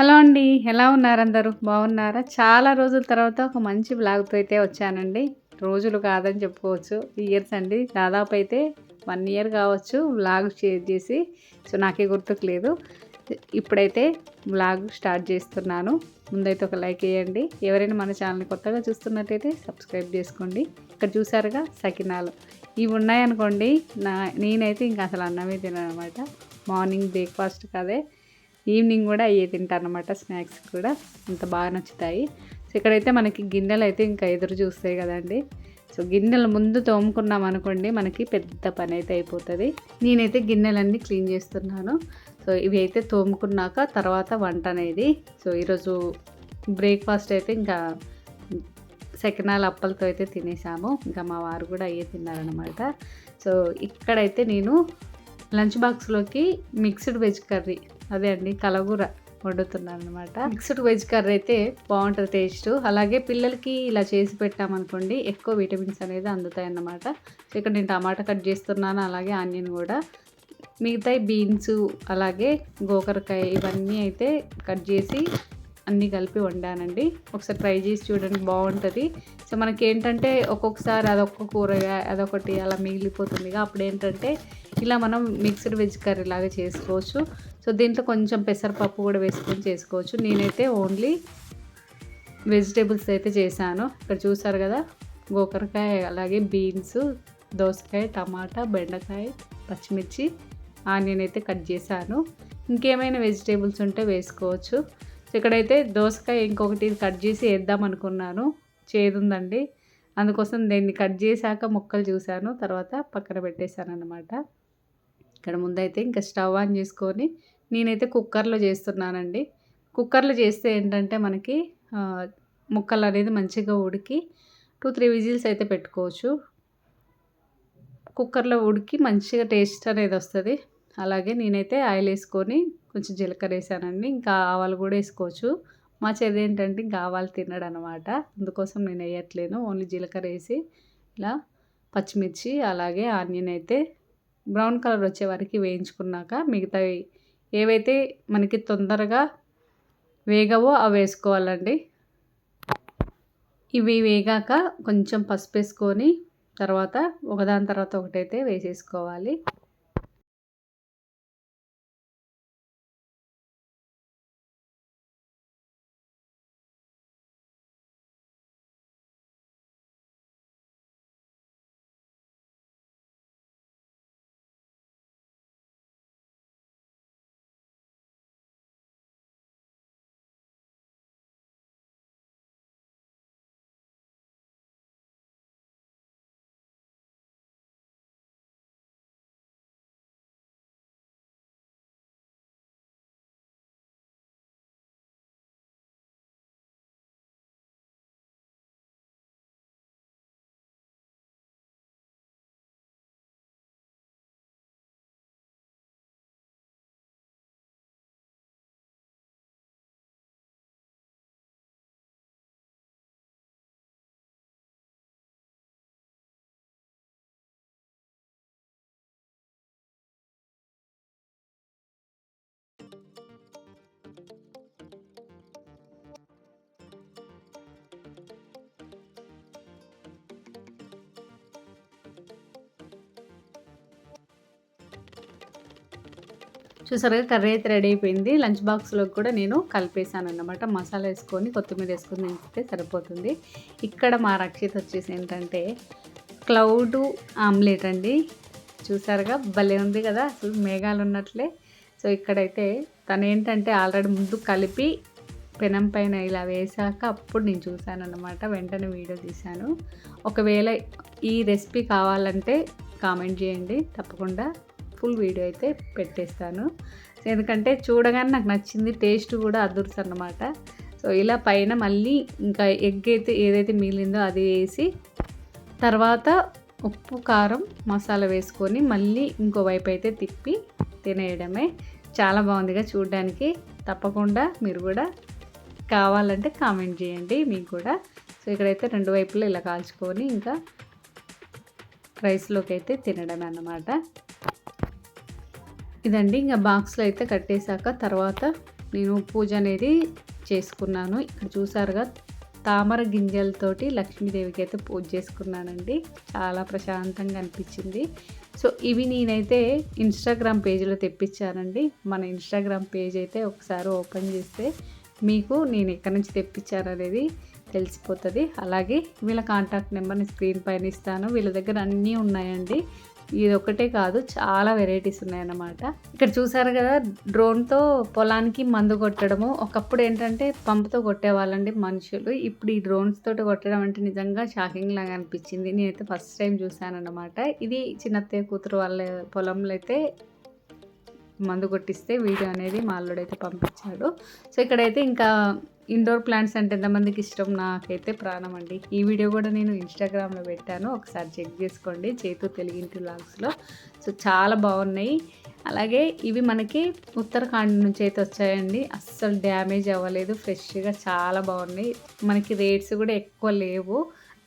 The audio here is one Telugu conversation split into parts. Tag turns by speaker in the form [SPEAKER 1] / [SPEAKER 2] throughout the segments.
[SPEAKER 1] హలో అండి ఎలా ఉన్నారు అందరూ బాగున్నారా? చాలా రోజుల తర్వాత ఒక మంచి బ్లాగ్తో అయితే వచ్చానండి. రోజులు కాదని చెప్పుకోవచ్చు. ఇయర్స్ అండి. దాదాపు అయితే వన్ ఇయర్ కావచ్చు బ్లాగ్ షేర్ చేసి. సో నాకే గుర్తుకు లేదు. ఇప్పుడైతే బ్లాగ్ స్టార్ట్ చేస్తున్నాను. ముందైతే ఒక లైక్ వేయండి. ఎవరైనా మన ఛానల్ని కొత్తగా చూస్తున్నట్టయితే సబ్స్క్రైబ్ చేసుకోండి. ఇక్కడ చూసారుగా సకినాలు. ఇవి ఉన్నాయనుకోండి నా నేనైతే ఇంకా అసలు అన్నమే తినను అనమాట. మార్నింగ్ బ్రేక్ఫాస్ట్ కదే. ఈవినింగ్ కూడా అయ్యే తింటాను అనమాట స్నాక్స్ కూడా. అంత బాగా నచ్చుతాయి. సో ఇక్కడైతే మనకి గిన్నెలు అయితే ఇంకా ఎదురు చూస్తాయి కదండి. సో గిన్నెలు ముందు తోముకున్నాం అనుకోండి మనకి పెద్ద పని అయితే అయిపోతుంది. నేనైతే గిన్నెలన్నీ క్లీన్ చేస్తున్నాను. సో ఇవి అయితే తోముకున్నాక తర్వాత వంట అనేది. సో ఈరోజు బ్రేక్ఫాస్ట్ అయితే ఇంకా సెకనాల అప్పలతో అయితే తినేసాము. ఇంకా మా వారు కూడా అయ్యే తిన్నారనమాట సో ఇక్కడైతే నేను లంచ్ బాక్స్లోకి మిక్స్డ్ వెజ్ కర్రీ అదే అండి కలగూర వండుతున్నాను అనమాట మిక్స్డ్ వెజ్ కర్రీ అయితే బాగుంటుంది టేస్ట్ అలాగే పిల్లలకి ఇలా చేసి పెట్టామనుకోండి ఎక్కువ విటమిన్స్ అనేది అందుతాయి అన్నమాట సో ఇక్కడ నేను టమాటా కట్ చేస్తున్నాను అలాగే ఆనియన్ కూడా. మిగతా బీన్స్ అలాగే గోకరకాయ ఇవన్నీ అయితే కట్ చేసి అన్నీ కలిపి వండానండి. ఒకసారి ట్రై చేసి చూడండి బాగుంటుంది. సో మనకి ఏంటంటే ఒక్కొక్కసారి అదొక్క కూరగాయ అదొకటి అలా మిగిలిపోతుంది. అప్పుడు ఏంటంటే ఇలా మనం మిక్స్డ్ వెజ్ కర్రీ లాగా చేసుకోవచ్చు. సో దీంట్లో కొంచెం పెసరపప్పు కూడా వేసుకొని చేసుకోవచ్చు. నేనైతే ఓన్లీ వెజిటేబుల్స్ అయితే చేశాను. ఇక్కడ చూసారు కదా గోకరకాయ అలాగే బీన్స్ దోసకాయ టమాటా బెండకాయ పచ్చిమిర్చి ఆనియన్ అయితే కట్ చేశాను. ఇంకేమైనా వెజిటేబుల్స్ ఉంటే వేసుకోవచ్చు. ఇక్కడైతే దోసకాయ ఇంకొకటి కట్ చేసి వేద్దాం అనుకున్నాను. చేదుందండి. అందుకోసం దీన్ని కట్ చేశాక ముక్కలు చూశాను. తర్వాత పక్కన పెట్టేశాను అనమాట ఇక్కడ ముందైతే ఇంకా స్టవ్ ఆన్ చేసుకొని నేనైతే కుక్కర్లో చేస్తున్నానండి. కుక్కర్లో చేస్తే ఏంటంటే మనకి ముక్కలు అనేది మంచిగా ఉడికి టూ త్రీ విజిల్స్ అయితే పెట్టుకోవచ్చు. కుక్కర్లో ఉడికి మంచిగా టేస్ట్ అనేది వస్తుంది. అలాగే నేనైతే ఆయిల్ వేసుకొని కొంచెం జీలకర్ర వేసానండి. ఇంకా ఆవాలు కూడా వేసుకోవచ్చు. మా చెల్లి ఏంటంటే ఇంకా ఆవాలు తిన్నాడు అనమాట అందుకోసం నేను వేయట్లేను. ఓన్లీ జీలకర్ర వేసి ఇలా పచ్చిమిర్చి అలాగే ఆనియన్ అయితే బ్రౌన్ కలర్ వచ్చే వరకు వేయించుకున్నాక మిగతావి ఏవైతే మనకి తొందరగా వేగవో అవి వేసుకోవాలండి. ఇవి వేగాక కొంచెం పసుపు వేసుకొని తర్వాత ఒకదాని తర్వాత ఒకటైతే వేసేసుకోవాలి. చూసారుగా కర్రీ అయితే రెడీ అయిపోయింది. లంచ్ బాక్స్లో కూడా నేను కలిపేసాను అన్నమాట. మసాలా వేసుకొని కొత్తిమీర వేసుకొని తింటే సరిపోతుంది. ఇక్కడ మా రక్షిత వచ్చేసి ఏంటంటే క్లౌడ్ ఆమ్లెట్ అండి. చూసారుగా భలే ఉంది కదా అసలు మేఘాలు ఉన్నట్లే. సో ఇక్కడైతే తను ఏంటంటే ఆల్రెడీ ముందు కలిపి పెనం పైన ఇలా వేసాక అప్పుడు నేను చూశాను అనమాట వెంటనే వీడియో తీశాను. ఒకవేళ ఈ రెసిపీ కావాలంటే కామెంట్ చేయండి. తప్పకుండా. ఫుల్ వీడియో అయితే పెట్టేస్తాను. ఎందుకంటే చూడగానే నాకు నచ్చింది టేస్ట్ కూడా అదుర్స్ అన్నమాట. సో ఇలా పైన మళ్ళీ ఇంకా ఎగ్ అయితే ఏదైతే మిగిలిందో అది వేసి తర్వాత ఉప్పు కారం మసాలా వేసుకొని మళ్ళీ ఇంకో వైపు అయితే తిప్పి తినేయడమే. చాలా బాగుందిగా చూడడానికి. తప్పకుండా మీరు కూడా కావాలంటే కామెంట్ చేయండి మీకు కూడా. సో ఇక్కడైతే రెండు వైపులు ఇలా కాల్చుకొని ఇంకా రైస్లోకి అయితే తినడమే అన్నమాట. ఇదండి ఇంకా బాక్స్లో అయితే కట్టేశాక తర్వాత నేను పూజ అనేది చేసుకున్నాను. ఇక్కడ చూసారుగా తామర గింజలతోటి లక్ష్మీదేవికి అయితే పూజ చేసుకున్నానండి. చాలా ప్రశాంతంగా అనిపించింది. సో ఇవి నేనైతే ఇన్స్టాగ్రామ్ పేజ్లో తెప్పించానండి. మన ఇన్స్టాగ్రామ్ పేజ్ అయితే ఒకసారి ఓపెన్ చేస్తే మీకు నేను ఎక్కడి నుంచి తెప్పించారనేది తెలిసిపోతుంది. అలాగే వీళ్ళ కాంటాక్ట్ నెంబర్ని స్క్రీన్ పైన ఇస్తాను. వీళ్ళ దగ్గర అన్నీ ఉన్నాయండి. ఇది ఒకటే కాదు చాలా వెరైటీస్ ఉన్నాయన్నమాట. ఇక్కడ చూసారు కదా డ్రోన్తో పొలానికి మందు కొట్టడము. ఒకప్పుడు ఏంటంటే పంపుతో కొట్టేవాళ్ళండి మనుషులు. ఇప్పుడు ఈ డ్రోన్స్ తోటి కొట్టడం అంటే నిజంగా షాకింగ్ లాగా అనిపించింది. నేనైతే ఫస్ట్ టైం చూశానన్నమాట ఇది చిన్నత్తయ్య కూతురు వాళ్ళ పొలంలో అయితే మందు కొట్టిస్తే వీడియో అనేది మా అల్లుడైతే పంపించాడు. సో ఇక్కడైతే ఇంకా ఇండోర్ ప్లాంట్స్ అంటే ఎంతమందికి ఇష్టం? నాకైతే ప్రాణం అండి. ఈ వీడియో కూడా నేను ఇన్స్టాగ్రామ్లో పెట్టాను. ఒకసారి చెక్ చేసుకోండి. చేతు తెలుగింటి లాగ్స్లో. సో చాలా బాగున్నాయి. అలాగే ఇవి మనకి ఉత్తరాఖండ్ నుంచి అయితే వచ్చాయండి. అస్సలు డ్యామేజ్ అవ్వలేదు. ఫ్రెష్గా చాలా బాగున్నాయి. మనకి రేట్స్ కూడా ఎక్కువ లేవు.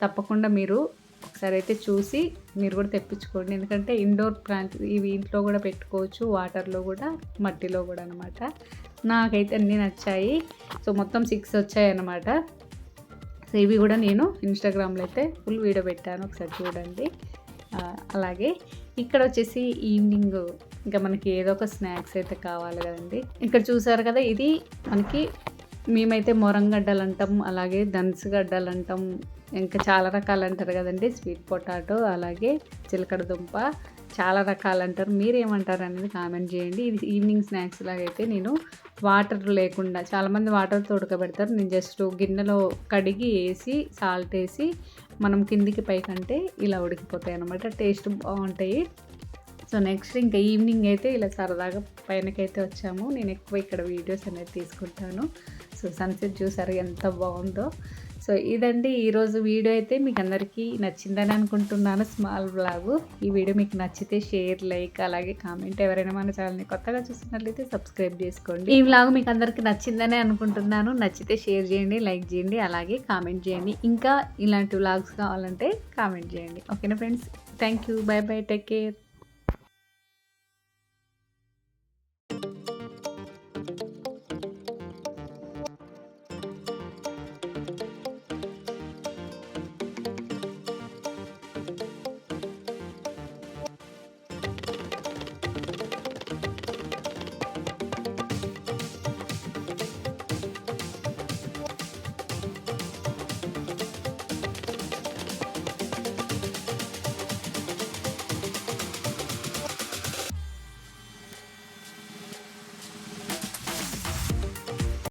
[SPEAKER 1] తప్పకుండా మీరు ఒకసారి అయితే చూసి మీరు కూడా తెప్పించుకోండి. ఎందుకంటే ఇండోర్ ప్లాంట్ ఇవి ఇంట్లో కూడా పెట్టుకోవచ్చు. వాటర్లో కూడా మట్టిలో కూడా అనమాట నాకైతే అన్నీ నచ్చాయి. సో మొత్తం సిక్స్ వచ్చాయన్నమాట. సో ఇవి కూడా నేను ఇన్స్టాగ్రామ్లో అయితే ఫుల్ వీడియో పెట్టాను ఒకసారి చూడండి. అలాగే ఇక్కడ వచ్చేసి ఈవినింగ్ ఇంకా మనకి ఏదో ఒక స్నాక్స్ అయితే కావాలి కదండి. ఇక్కడ చూసారు కదా ఇది మనకి మేమైతే మొరంగడ్డలు అంటాం అలాగే దన్సుగడ్డలు అంటాం ఇంకా చాలా రకాలు అంటారు కదండి. స్వీట్ పొటాటో అలాగే చిలకడ దుంప చాలా రకాలు అంటారు మీరు ఏమంటారు అనేది కామెంట్ చేయండి. ఇది ఈవినింగ్ స్నాక్స్ లాగా అయితే నేను వాటర్ లేకుండా చాలామంది వాటర్తో ఉడకబెడతారు నేను జస్ట్ గిన్నెలో కడిగి వేసి సాల్ట్ వేసి మనం కిందికి పైకంటే ఇలా ఉడికిపోతాయి అనమాట టేస్ట్ బాగుంటాయి. సో నెక్స్ట్ ఇంకా ఈవినింగ్ అయితే ఇలా సరదాగా పైనకైతే వచ్చాము. నేను ఎక్కువ ఇక్కడ వీడియోస్ అనేది తీసుకుంటాను. సో సన్సెట్ చూసారు ఎంత బాగుందో. సో ఇదండి ఈరోజు వీడియో అయితే మీకు అందరికీ నచ్చిందని అనుకుంటున్నాను స్మాల్ బ్లాగ్. ఈ వీడియో మీకు నచ్చితే షేర్ లైక్ అలాగే కామెంట్ ఎవరైనా మన ఛానల్ని కొత్తగా చూసినట్లయితే సబ్స్క్రైబ్ చేసుకోండి. ఈ బ్లాగ్ మీకు అందరికీ నచ్చిందని అనుకుంటున్నాను. నచ్చితే షేర్ చేయండి లైక్ చేయండి అలాగే కామెంట్ చేయండి. ఇంకా ఇలాంటి వ్లాగ్స్ కావాలంటే కామెంట్ చేయండి. ఓకేనా friends? Thank you. Bye bye. Take care.